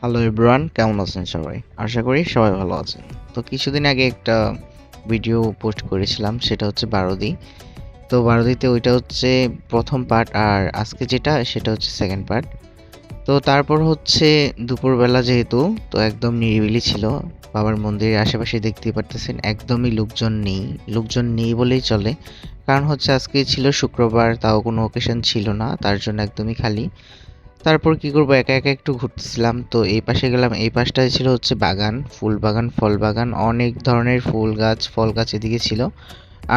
Hello everyone কেমন আছেন সবাই? আশা করি সবাই ভালো আছেন। তো কিছুদিন আগে একটা ভিডিও পোস্ট করেছিলাম, সেটা হচ্ছে বারোদি তো বারোদিতে ওইটা হচ্ছে প্রথম পার্ট আর আজকে যেটা, সেটা হচ্ছে সেকেন্ড পার্ট তো তারপর হচ্ছে দুপুরবেলা যেহেতু, তো একদম নিরিবিলি ছিল। বাবার মন্দিরের আশেপাশে দেখতেই পারতেছেন, একদমই লোকজন নেই। লোকজন নেই বলেই চলে। কারণ হচ্ছে আজকে ছিল শুক্রবার, তাও কোনো ওকেশন ছিল না, তার জন্য একদমই খালি। তারপর কি করব? একা একা একটু ঘুরতেছিলাম। তো এই পাশে গেলাম। এই পাশটায় ছিল হচ্ছে বাগান, ফুল বাগান, ফল বাগান। অনেক ধরনের ফুল গাছ, ফল গাছ এদিকে ছিল।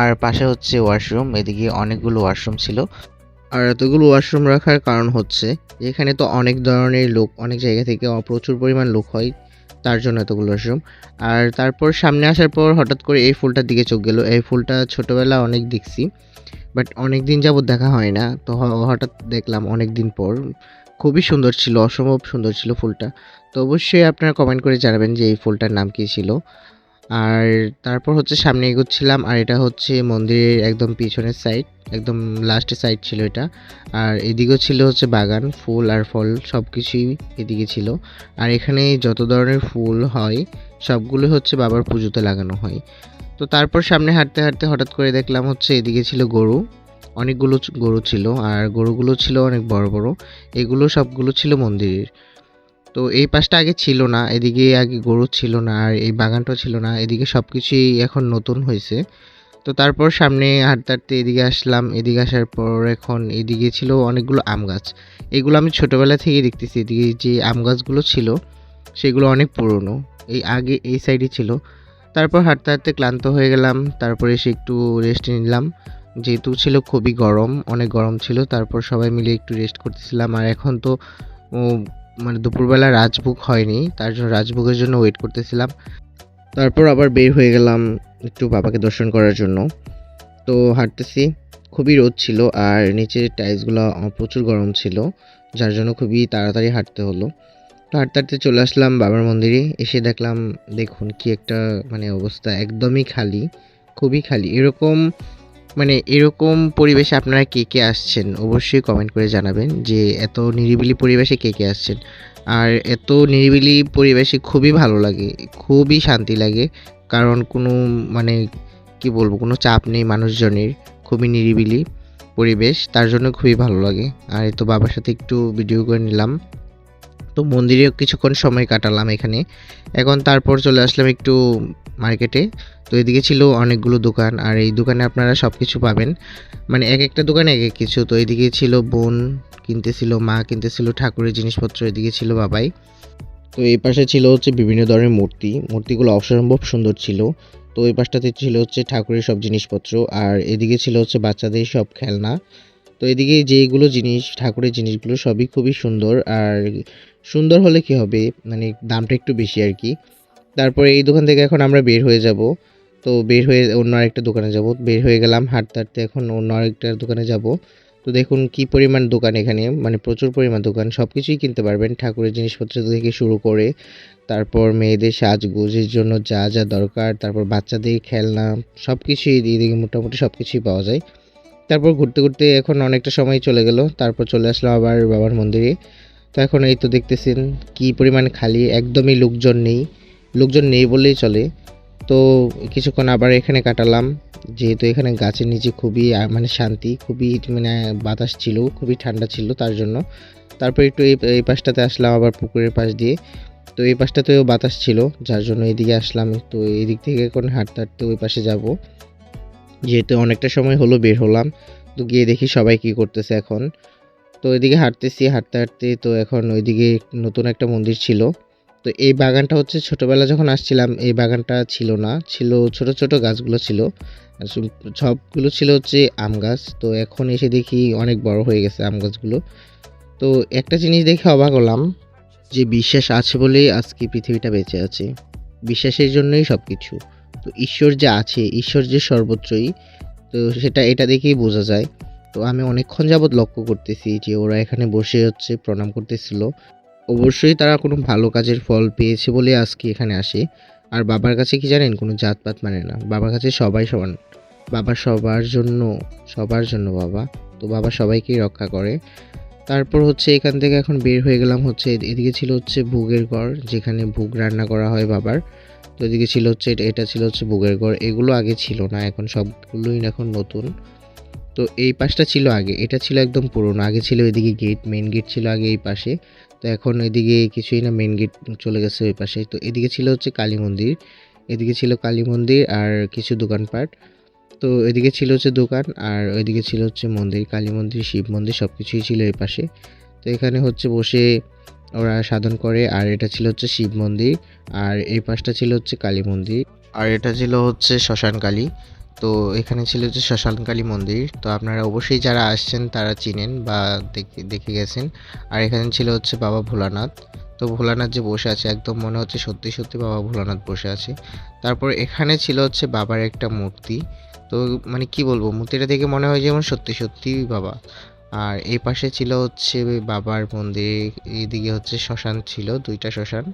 আর পাশে হচ্ছে ওয়াশরুম, এদিকে অনেকগুলো ওয়াশরুম ছিল। আর এতগুলো ওয়াশরুম রাখার কারণ হচ্ছে, এখানে তো অনেক ধরনের লোক, অনেক জায়গা থেকে প্রচুর পরিমাণ লোক হয়। তার জন্য এতগুলো ওয়াশরুম। আর তারপর সামনে আসার পর হঠাৎ করে এই ফুলটার দিকে চোখ গেল। এই ফুলটা ছোটোবেলা অনেক দেখছি, বাট অনেক দিন যাবত দেখা হয় না। তো হঠাৎ দেখলাম অনেক দিন পর। খুবই সুন্দর ছিল, অসম্ভব সুন্দর ছিল ফুলটা। তো অবশ্যই আপনারা কমেন্ট করে জানাবেন যে এই ফুলটার নাম কী ছিল। আর তারপর হচ্ছে সামনে এগোচ্ছিলাম, আর এটা হচ্ছে মন্দিরের একদম পিছনের সাইড একদম লাস্টের সাইড ছিল এটা। আর এদিকেও ছিল হচ্ছে বাগান, ফুল আর ফল সব কিছুই এদিকে ছিল। আর এখানে যত ধরনের ফুল হয় সবগুলো হচ্ছে বাবার পুজোতে লাগানো হয়। তো তারপর সামনে হাঁটতে হাঁটতে হঠাৎ করে দেখলাম হচ্ছে এদিকে ছিল গরু। অনেকগুলো গরু ছিল আর গরুগুলো ছিল অনেক বড় বড়। এগুলো সবগুলো ছিল মন্দিরের। তো এই পাশটা আগে ছিল না, এদিকে আগে গরু ছিল না আর এই বাগানটাও ছিল না, এদিকে সব কিছুই এখন নতুন হয়েছে। তো তারপর সামনে হাঁটতে হাঁটতে এদিকে আসলাম, এদিকে আসার পর এখন এদিকে ছিল অনেকগুলো আম গাছ। এগুলো আমি ছোটোবেলা থেকে দেখতেছি, এদিকে যে আম গাছগুলো ছিল সেগুলো অনেক পুরনো, এই আগে এই সাইডে ছিল। তারপর হাঁটতে হাঁটতে ক্লান্ত হয়ে গেলাম, তারপরে এসে একটু রেস্ট নিলাম। যেহেতু ছিল খুবই গরম, অনেক গরম ছিল, তারপর সবাই মিলে একটু রেস্ট করতেছিলাম। আর এখন তো মানে দুপুরবেলা রাজভোগ হয়নি, তার জন্য রাজভোগের জন্য ওয়েট করতেছিলাম। তারপর আবার বের হয়ে গেলাম একটু বাবাকে দর্শন করার জন্য। তো হাঁটতেছি, খুবই রোদ ছিল আর নিচের টাইলসগুলো প্রচুর গরম ছিল, যার জন্য খুবই তাড়াতাড়ি হাঁটতে হলো। তো হাঁটতে হাঁটতে চলে আসলাম বাবার মন্দিরে, এসে দেখলাম, দেখুন কি একটা মানে অবস্থা, একদমই খালি, খুবই খালি। এরকম মানে এরকম পরিবেশে আপনারা কে কে আসছেন? অবশ্যই কমেন্ট করে জানাবেন যে এত নিরিবিলি পরিবেশে কে কে আসছেন। আর এত নিরিবিলি পরিবেশে খুবই ভালো লাগে, খুবই শান্তি লাগে। কারণ কোনো মানে কি বলব, কোনো চাপ নেই মানুষজনের, খুবই নিরিবিলি পরিবেশ। তার জন্য খুবই ভালো লাগে। আর তো বাবার সাথে একটু ভিডিও করে নিলাম। তো মন্দিরে কিছুক্ষণ সময় কাটালাম এখানে। এখন তারপর চলে আসলাম একটু মার্কেটে তো এদিকে ছিল অনেকগুলো দোকান, আর এই দোকানে আপনারা সব কিছু পাবেন। মানে এক একটা দোকানে এক এক কিছু। তো এদিকে ছিল বোন, কিনতেছিল মা, কিনতেছিল ঠাকুরের জিনিসপত্র, এদিকে ছিল বাবাই। তো এই পাশে ছিল হচ্ছে বিভিন্ন ধরনের মূর্তি। মূর্তিগুলো অসম্ভব সুন্দর ছিল। তো এই পাশটাতে ছিল হচ্ছে ঠাকুরের সব জিনিসপত্র, আর এদিকে ছিল হচ্ছে বাচ্চাদের সব খেলনা। তো এদিকে যেগুলো জিনিস, ঠাকুরের জিনিসগুলো সবই খুবই সুন্দর। আর সুন্দর হলে কি হবে? মানে দামটা একটু বেশি আর কি। তারপরে এই দোকান থেকে এখন আমরা বের হয়ে যাব। তো বের হয়ে অন্য আরেকটা দোকানে যাব। বের হয়ে গেলাম, হাঁটতে হাঁটতে এখন অন্য আরেকটা দোকানে যাব। তো দেখুন কি পরিমাণ দোকান এখানে। মানে প্রচুর পরিমাণ দোকান। সব কিছুই কিনতে পারবেন। ঠাকুরের জিনিসপত্র থেকে শুরু করে, তারপর মেয়েদের সাজগোজের জন্য যা যা দরকার, তারপর বাচ্চাদের খেলনা সব কিছুই এদিকে মোটামুটি সব কিছুই পাওয়া যায়। তারপর ঘুরতে ঘুরতে এখন অনেকটা সময় চলে গেল। তারপর চলে আসলাম আবার বাবার মন্দিরে। তো এখন এই তো দেখতেছেন কি পরিমাণ খালি, একদমই লোকজন নেই। লোকজন নেই বললেই চলে। তো কিছুক্ষণ আবার এখানে কাটালাম। যেহেতু এখানে গাছের নিচে খুবই মানে শান্তি, খুবই মানে বাতাস ছিল, খুবই ঠান্ডা ছিল তার জন্য। তারপর একটু এই পাশটাতে আসলাম আবার পুকুরের পাশ দিয়ে। তো এই পাশটাতেও বাতাস ছিল, যার জন্য এদিকে আসলাম। তো এদিক থেকে এখন হাঁটতে হাঁটতে ওই পাশে যাব। যেহেতু অনেকটা সময় হলো, বের হলাম। তো গিয়ে দেখি সবাই কি করতেছে এখন। তো এদিকে হাঁটতেছি, হাঁটতে হাঁটতে তো এখন ওইদিকে নতুন একটা মন্দির ছিল। তো এই বাগানটা হচ্ছে ছোটবেলা যখন আসছিলাম, এই বাগানটা ছিল না। ছিল ছোট ছোট গাছগুলো ছিল। সবগুলো ছিল হচ্ছে আম গাছ। তো এখন এসে দেখি অনেক বড় হয়ে গেছে আম গাছগুলো। তো একটা জিনিস দেখে অবাক হলাম যে বিশ্বাস আছে বলেই আজকে পৃথিবীটা বেঁচে আছে। বিশ্বাসের জন্যই সব কিছু তো ঈশ্বর যে আছে, ঈশ্বর যে সর্বত্রই, তো সেটা, এটা দেখেই বোঝা যায়। তো আমি অনেকক্ষণ যাবৎ লক্ষ্য করতেছি যে ওরা এখানে বসে হচ্ছে, প্রণাম করতেছিল। অবশ্যই তারা কোনো ভালো কাজের ফল পেয়েছে বলে আজকে এখানে আসে। আর বাবার কাছে কি জানেন? কোনো জাতপাত মানে না। বাবার কাছে সবাই সমান। বাবা সবার জন্য সবার জন্য বাবা। তো বাবা সবাইকেই রক্ষা করে। তারপর হচ্ছে এখান থেকে এখন বের হয়ে গেলাম হচ্ছে এদিকে ছিল হচ্ছে ভোগের ঘর, যেখানে ভোগ রান্না করা হয় বাবার। তো এদিকে ছিল হচ্ছে এটা- ছিল হচ্ছে ভোগের ঘর। এগুলো আগে ছিল না, এখন সবগুলোই এখন নতুন। তো এই পাশটা ছিল আগে, এটা ছিল একদম পুরনো। আগে ছিল এদিকে গেট মেন গেট ছিল আগে এই পাশে। তো এখন এদিকে কিছুই না মেন গেট চলে গেছে ওই পাশে। তো এদিকে ছিল হচ্ছে কালী মন্দির। এদিকে ছিল কালী মন্দির আর কিছু দোকানপাট। তো এদিকে ছিল হচ্ছে দোকান আর ওইদিকে ছিল হচ্ছে মন্দির, কালী মন্দির, শিব মন্দির সব কিছুই ছিল এই পাশে। তো এখানে হচ্ছে বসে ওরা সাধন করে আর এটা ছিল হচ্ছে শিব মন্দির আর এই পাশটা ছিল হচ্ছে কালী মন্দির আর এটা ছিল হচ্ছে শ্মশান কালী। তো এখানে ছিল হচ্ছে শ্মশান কালী মন্দির। তো আপনারা অবশ্যই যারা আসছেন তারা চিনেন বা দেখে গেছেন। আর এখানে ছিল হচ্ছে বাবা ভোলানাথ। তো ভোলানাথ যে বসে আছে একদম মনে হচ্ছে সত্যি সত্যি বাবা ভোলানাথ বসে আছে। তারপর এখানে ছিল হচ্ছে বাবার একটা মূর্তি। তো মানে কি বলব, মূর্তিটা দেখে মনে হয় যেমন সত্যি সত্যি বাবা। আর এই পাশে ছিল হচ্ছে বাবার মন্দির এইদিকে হচ্ছে শ্মশান ছিল, দুইটা শ্মশান।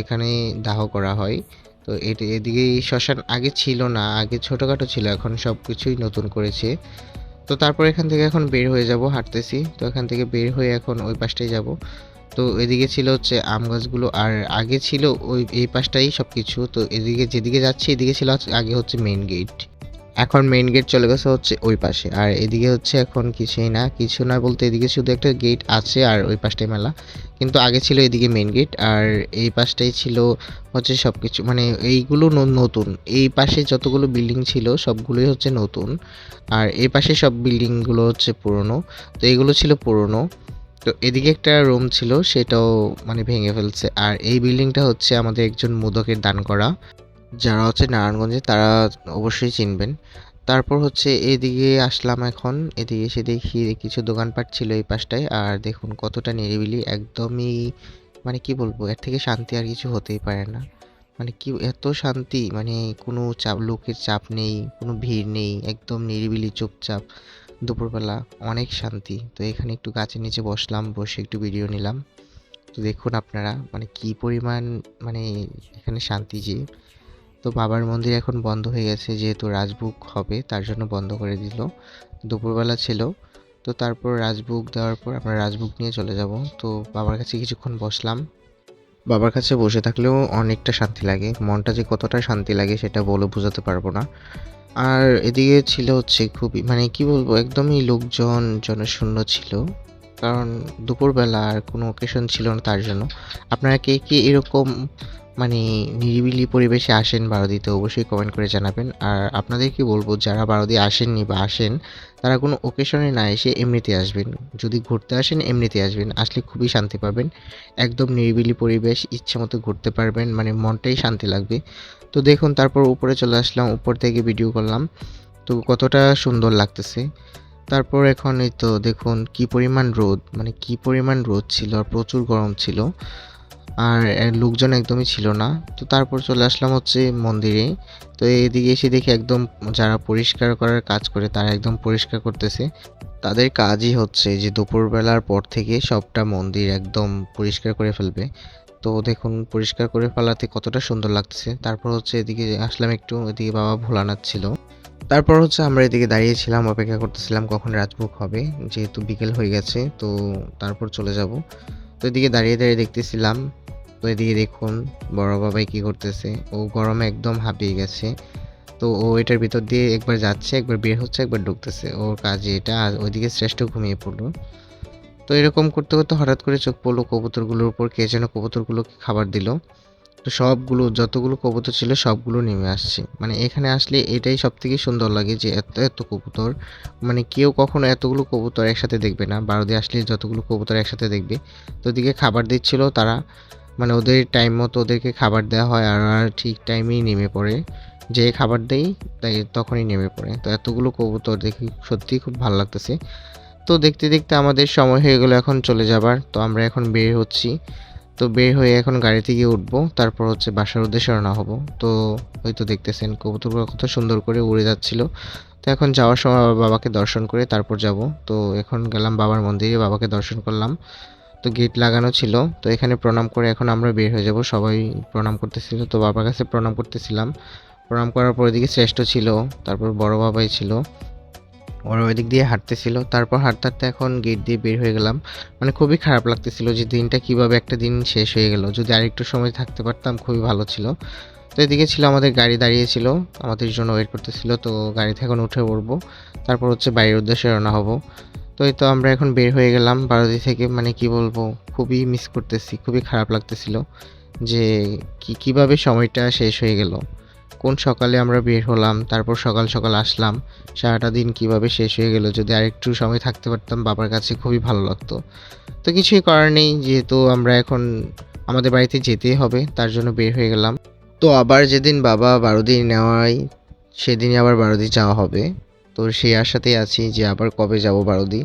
এখানে দাহ করা হয়। তো এটি এদিকে শ্মশান আগে ছিল না, আগে ছোটোখাটো ছিল, এখন সব কিছুই নতুন করেছে। তো তারপর এখান থেকে এখন বের হয়ে যাব, হাঁটতেছি। তো এখান থেকে বের হয়ে এখন ওই পাশটাই যাব। তো এদিকে ছিল হচ্ছে আম গাছগুলো, আর আগে ছিল ওই, এই পাশটাই সব কিছু তো এদিকে যেদিকে যাচ্ছে, এদিকে ছিল আগে হচ্ছে মেইন গেট এখন মেইন গেট চলে গেছে হচ্ছে ওই পাশে। আর এদিকে হচ্ছে এখন কিছুই না, কিছু না বলতে এদিকে শুধু একটা গেট আছে আর ওই পাশটাই মেলা। কিন্তু আগে ছিল এদিকে মেইন গেট আর এই পাশটাই ছিল হচ্ছে সব কিছু মানে এইগুলো নতুন। এই পাশে যতগুলো বিল্ডিং ছিল সবগুলোই হচ্ছে নতুন। আর এই পাশে সব বিল্ডিংগুলো হচ্ছে পুরনো। তো এইগুলো ছিল পুরনো। তো এদিকে একটা রুম ছিল, সেটাও মানে ভেঙে ফেলছে। আর এই বিল্ডিংটা হচ্ছে আমাদের একজন মোদকের দান করা। যারা হচ্ছে নারায়ণগঞ্জে, তারা অবশ্যই চিনবেন। তারপর হচ্ছে এদিকে আসলাম এখন, এদিকে এসে দেখি কিছু দোকানপাট ছিল এই পাশটায়। আর দেখুন কতটা নিরিবিলি, একদমই মানে কি বলব, এর থেকে শান্তি আর কিছু হতেই পারে না। মানে কি, এত শান্তি মানে কোনো চাপ, লোকের চাপ নেই, কোনো ভিড় নেই, একদম নিরিবিলি, চুপচাপ। দুপুরবেলা অনেক শান্তি। তো এখানে একটু গাছের নিচে বসলাম, বসে একটু ভিডিও নিলাম। তো দেখুন আপনারা মানে কি পরিমাণ মানে এখানে শান্তি যে। তো বাবার মন্দির এখন বন্ধ হয়ে গেছে, যেহেতু রাজভোগ হবে, তার জন্য বন্ধ করে দিল। দুপুরবেলা ছিল, তো তারপর রাজভোগ দেওয়ার পর আমরা রাজভোগ নিয়ে চলে যাব। তো বাবার কাছে কিছুক্ষণ বসলাম। বাবার কাছে বসে থাকলেও অনেকটা শান্তি লাগে, মনটা যে কতটা শান্তি লাগে সেটা বলে বোঝাতে পারব না। আর এদিকে ছিল হচ্ছে খুবই মানে কি বলব, একদমই লোকজন, জনশূন্য ছিল। কারণ দুপুরবেলা আর কোনো অকেশন ছিল না তার জন্য। আপনারা কে কে এরকম মানে নিরিবিলি পরিবেশে আসেন বারোদিতে অবশ্যই কমেন্ট করে জানাবেন। আর আপনাদের কি বলব, যারা বারোদি আসেননি বা আসেন, তারা কোনো ওকেশনে না এসে এমনিতে আসবেন। যদি ঘুরতে আসেন, এমনিতে আসবেন। আসলে খুবই শান্তি পাবেন। একদম নিরিবিলি পরিবেশ, ইচ্ছে মতো ঘুরতে পারবেন। মানে মনটাই শান্তি লাগবে। তো দেখুন, তারপর উপরে চলে আসলাম, উপর থেকে ভিডিও করলাম। তো কতটা সুন্দর লাগতেছে। তারপর এখন এই তো দেখুন, কি পরিমাণ রোদ মানে কি পরিমাণ রোদ ছিল আর প্রচুর গরম ছিল। আর লোকজন একদমই ছিল না। তো তারপর চলে আসলাম হচ্ছে মন্দিরে। তো এদিকে এসে দেখি একদম যারা পরিষ্কার করার কাজ করে তারা একদম পরিষ্কার করতেছে। তাদের কাজই হচ্ছে যে দুপুরবেলার পর থেকে সবটা মন্দির একদম পরিষ্কার করে ফেলবে। তো দেখুন পরিষ্কার করে ফেলাতে কতটা সুন্দর লাগতেছে। তারপর হচ্ছে এদিকে আসলাম একটু, এদিকে বাবা ভোলানাথ ছিল। তারপর হচ্ছে আমরা এদিকে দাঁড়িয়েছিলাম, অপেক্ষা করতেছিলাম কখন রাজভোগ হবে। যেহেতু বিকেল হয়ে গেছে, তো তারপর চলে যাব। তো এদিকে দাঁড়িয়ে দাঁড়িয়ে দেখতেছিলাম। তো এদিকে দেখুন, বড় বাবাই কি করতেছে? ও গরমে একদম হাঁপিয়ে গেছে। তো ও এটার ভিতর দিয়ে একবার যাচ্ছে, একবার বের হচ্ছে, একবার ঢুকতেছে। ওর কাজে এটা, আর ওইদিকে শ্রেষ্ঠ ঘুমিয়ে পড়ল। তো এরকম করতে করতে হঠাৎ করে চোখ পড়ল কবুতরগুলোর উপর, কে যেন কবুতরগুলোকে খাবার দিল। তো সবগুলো, যতগুলো কবুতর ছিল সবগুলো নেমে আসছে। মানে এখানে আসলে এটাই সব থেকে সুন্দর লাগে যে এত এত কবুতর মানে কেউ কখনো এতগুলো কবুতর একসাথে দেখবে না। বারোদি আসলে যতগুলো কবুতর একসাথে দেখবে তো ওদিকে খাবার দিচ্ছিল তারা। মানে ওদের টাইম মতো ওদেরকে খাবার দেওয়া হয় আর ঠিক টাইমেই নেমে পড়ে। যে খাবার দেই, তাই তখনই নেমে পড়ে। তো এতগুলো কবুতর দেখি সত্যিই খুব ভালো লাগতেছে। তো দেখতে দেখতে আমাদের সময় হয়ে গেলো এখন চলে যাবার। তো আমরা এখন বের হচ্ছি। তো বের হয়ে এখন গাড়িতে গিয়ে উঠবো, তারপর হচ্ছে বাসার উদ্দেশ্যে রওনা হব। তো ওই তো দেখতেছেন, কবুতরগুলো কত সুন্দর করে উড়ে যাচ্ছিল। তো এখন যাওয়ার সময় বাবাকে দর্শন করে তারপর যাব। তো এখন গেলাম বাবার মন্দিরে, বাবাকে দর্শন করলাম। তো গেট লাগানো ছিল, তো এখানে প্রণাম করে এখন আমরা বের হয়ে যাব। সবাই প্রণাম করতেছিল, তো বাবার কাছে প্রণাম করতেছিলাম। প্রণাম করার পর এদিকে শ্রেষ্ঠ ছিল, তারপর বড় বাবাই ছিল। ওরা ওই দিক দিয়ে হাঁটতেছিল। তারপর হাঁটতে হাঁটতে এখন গেট দিয়ে বের হয়ে গেলাম। মানে খুবই খারাপ লাগতেছিল যে দিনটা কীভাবে একটা দিন শেষ হয়ে গেল। যদি আরেকটু সময় থাকতে পারতাম, খুবই ভালো ছিল। তো এদিকে ছিল আমাদের গাড়ি দাঁড়িয়েছিল, আমাদের জন্য ওয়েট করতেছিল। তো গাড়িতে এখন উঠে পড়ব। তারপর হচ্ছে বাড়ির উদ্দেশ্যে রওনা হব। তো এই তো আমরা এখন বের হয়ে গেলাম। বারোদি থেকে মানে কি বলব, খুবই মিস করতেছি, খুবই খারাপ লাগতেছিল যে কি, কীভাবে সময়টা শেষ হয়ে গেল। কোন সকালে আমরা বের হলাম, তারপর সকাল সকাল আসলাম, সারাটা দিন কীভাবে শেষ হয়ে গেল যদি আরেকটু সময় থাকতে পারতাম, বাবার কাছে খুবই ভালো লাগতো। তো কিছুই করার নেই, যেহেতু আমরা এখন আমাদের বাড়িতে যেতেই হবে, তার জন্য বের হয়ে গেলাম। তো আবার যেদিন বাবা বারোদি নেওয়াই সেদিনই আবার বারোদি যাওয়া হবে। তো সেই আশাতেই আছি যে আবার কবে যাব বারোদি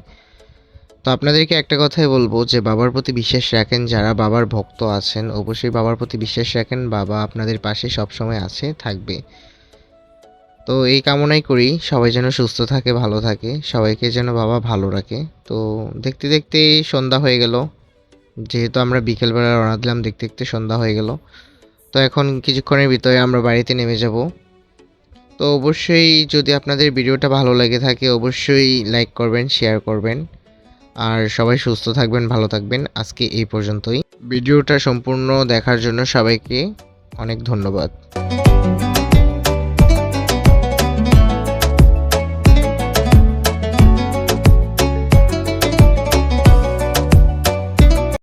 তো আপনাদেরকে একটা কথাই বলব যে, বাবার প্রতি বিশ্বাস রাখেন, যারা বাবার ভক্ত আছেন, অবশ্যই বাবার প্রতি বিশ্বাস রাখেন, বাবা আপনাদের পাশে সবসময় আছে, থাকবে। তো এই কামনাই করি, সবাই যেন সুস্থ থাকে, ভালো থাকে, সবাইকে যেন বাবা ভালো রাখে। তো দেখতে দেখতে সন্ধ্যা হয়ে গেল, যেহেতু আমরা বিকেলবেলা রওনা দিলাম, দেখতে দেখতে সন্ধ্যা হয়ে গেল। তো এখন কিছুক্ষণের ভিতরে আমরা বাড়িতে নেমে যাব। তো অবশ্যই যদি আপনাদের ভিডিওটা ভালো লেগে থাকে, অবশ্যই লাইক করবেন, শেয়ার করবেন। আর সবাই সুস্থ থাকবেন, ভালো থাকবেন। আজকে এই পর্যন্তই। ভিডিওটা সম্পূর্ণ দেখার জন্য সবাইকে অনেক ধন্যবাদ।